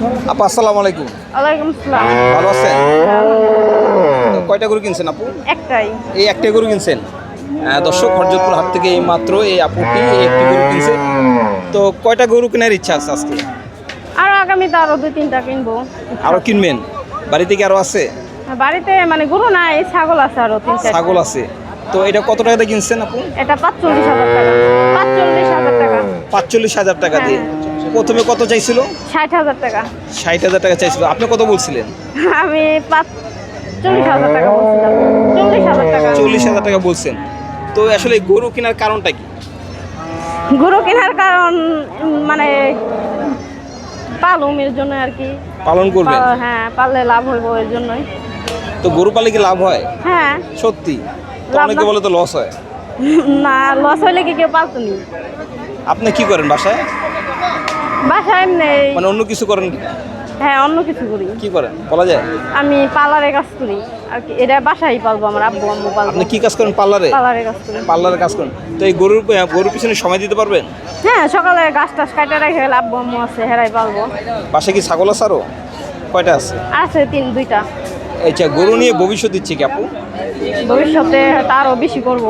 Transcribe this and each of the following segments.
আপু আসসালামু আলাইকুম। ওয়ালাইকুম আসসালাম। ভালো আছেন? কয়টা গরু কিনছেন আপু? একটাই। এই একটাই গরু কিনছেন? দর্শক হরজতপুর হাট থেকে এই মাত্র এই আপুটি একটি গরু কিনছে। তো কয়টা গরু কেনার ইচ্ছা আছে আজকে? আরও আগামীতে আরও দুই তিনটা কিনবো। আরও কিনবেন? বাড়িতে কি আরও আছে? বাড়িতে মানে গরু নাই ছাগল আছে আরও তিন চারটা। ছাগল আছে। তো এটা কত টাকাতে কিনছেন আপু? এটা পাঁচচল্লিশ হাজার টাকা। পাঁচচল্লিশ হাজার টাকা। পাঁচচল্লিশ হাজার টাকা দিয়ে। প্রথমে কত চাইছিল? ষাট হাজার টাকা। ষাট হাজার টাকা চাইছিল। আপনি কত বলছিলেন? আমি চল্লিশ হাজার টাকা বলছিলাম। চল্লিশ হাজার টাকা। চল্লিশ হাজার টাকা বলছেন। তো আসলে গরু কেনার কারণটা কি? গরু কেনার কারণ মানে পালুমের জন্য আর কি। পালন করবে হ্যাঁ পাললে লাভ হইব এর জন্যই। তো গরু পালে কি লাভ হয়? হ্যাঁ। সত্যি? অনেকে বলে তো লস হয়। না লস হইলে কি কেউ পালতনি আপনি কি করেন বাসায়? বাসায় নেই মানে অন্য কিছু করেন? হ্যাঁ অন্য কিছু করি। কি করেন? বলা যায়? আমি পার্লারে কাজ করি। আর কি এটা বাসায় পালবো আমার আব্বু আম্মু পালবো। আপনি কি কাজ করেন পার্লারে? পার্লারে কাজ করি। পার্লারে কাজ করেন। তো এই গরুর গরুর পিছনে সময় দিতে পারবেন? হ্যাঁ সকালে গাছ টাছ কাটা রেখে আব্বু আম্মু আছে হেরাই পালবো। বাসায় কি ছাগল আছে আরও? কয়টা আছে? আছে তিন দুইটা। আচ্ছা গরু নিয়ে ভবিষ্যৎ দিচ্ছে কি আপু? ভবিষ্যতে তারও বেশি করব।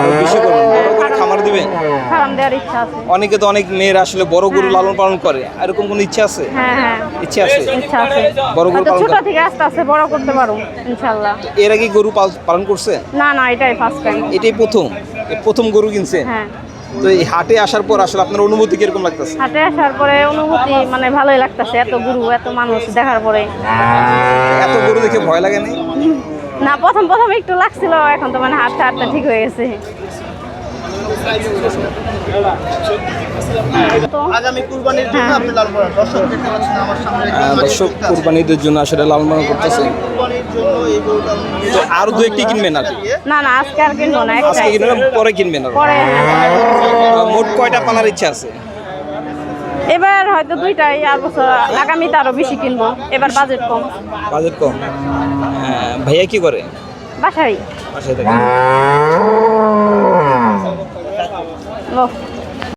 আরও বেশি করবেন। বড় খামার দিবেন ফার্ম দেওয়ার ইচ্ছা আছে। অনেকে তো অনেক মেয়েরা আসলে বড় গরু লালন পালন করে। এরকম কোনো ইচ্ছা আছে? হ্যাঁ হ্যাঁ। ইচ্ছা আছে? ইচ্ছা আছে। বড় গরু পালন ছোট থেকে আস্তে আস্তে বড় করতে পারো ইনশাল্লাহ এর আগে গরু পালন করছে? না না এটাই ফার্স্ট টাইম এটাই প্রথম। এই প্রথম গরু কিনছেন হ্যাঁ। তো এই হাটে আসার পর আসলে আপনার অনুভূতি কীরকম লাগতেছে? হাটে আসার পরে অনুভূতি মানে ভালোই লাগতেছে এত গুরু এত মানুষ দেখার পরে। এত গরু দেখে ভয় লাগে না না প্রথম প্রথম একটু লাগছিল এখন তো মানে হাঁটতে হাঁটতে ঠিক হয়ে গেছে। দর্শক আহ, দর্শক কোরবানিদের জন্য আসলে লালন পালন করতেছে আরও দু একটি কিনবেন আর কি। না না আজকে আর কিনবো না আজকে কিনবেন পরে কিনবেন আর পরে হ্যাঁ, মোট কয়টা পালার ইচ্ছা আছে? এবার হয়তো দুইটাই আর বছর আগামীতে আরও বেশি কিনবো। এবার বাজেট কম। বাজেট কম। হ্যাঁ, ভাইয়া কি করে? বাসায়। বাসায় থাকে। No.